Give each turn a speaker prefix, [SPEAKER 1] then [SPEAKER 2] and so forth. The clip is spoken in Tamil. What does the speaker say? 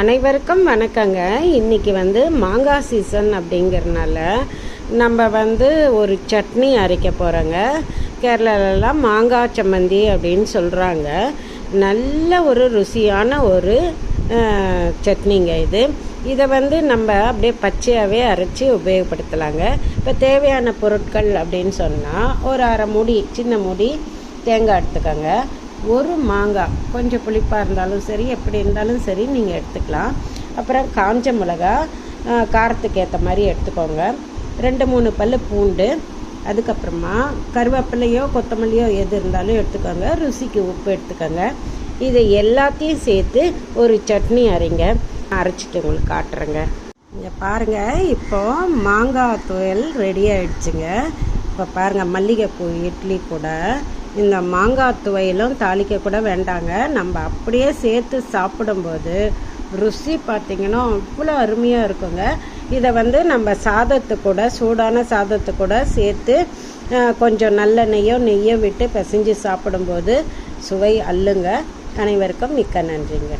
[SPEAKER 1] அனைவருக்கும் வணக்கங்க. இன்னைக்கு வந்து மாங்காய் சீசன் அப்படிங்கிறனால நம்ம வந்து ஒரு சட்னி அரைக்க போகிறோங்க கேரளாலலாம் மாங்காய் சம்மந்தி அப்படின்னு சொல்கிறாங்க நல்ல ஒரு ருசியான ஒரு சட்னிங்க இது. இதை வந்து நம்ம அப்படியே பச்சையாகவே அரைச்சி உபயோகப்படுத்தலாங்க. இப்போ தேவையான பொருட்கள் அப்படின்னு சொன்னால் ஒரு அரை மூடி சின்ன மூடி தேங்காய் எடுத்துக்கோங்க. ஒரு மாங்காய் கொஞ்சம் புளிப்பாக இருந்தாலும் சரி எப்படி இருந்தாலும் சரி நீங்கள் எடுத்துக்கலாம். அப்புறம் காஞ்ச மிளகா காரத்துக்கு ஏற்ற மாதிரி எடுத்துக்கோங்க. ரெண்டு மூணு பல் பூண்டு அதுக்கப்புறமா கருவேப்பிலையோ கொத்தமல்லியோ எது இருந்தாலும் எடுத்துக்கோங்க. ருசிக்கு உப்பு எடுத்துக்கோங்க. இதை எல்லாத்தையும் சேர்த்து ஒரு சட்னி அரைங்க. அரைச்சிட்டு உங்களுக்கு காட்டுறேங்க. இங்கே பாருங்கள் இப்போ மாங்காய் துவையல் ரெடி ஆகிடுச்சுங்க இப்போ பாருங்கள் மல்லிகைப்பூ இட்லி கூட இந்த மாங்காய் துவையிலும் தாளிக்க கூட வேண்டாங்க. நம்ம அப்படியே சேர்த்து சாப்பிடும்போது ருசி பார்த்திங்கன்னா அவ்வளோ அருமையாக இருக்குங்க. இதை வந்து நம்ம சாதத்து கூட சூடான சாதத்து கூட சேர்த்து கொஞ்சம் நல்லெண்ணெய்யோ நெய்யோ விட்டு பிசைஞ்சு சாப்பிடும்போது சுவை அல்லுங்க. அனைவருக்கும் மிக்க நன்றிங்க.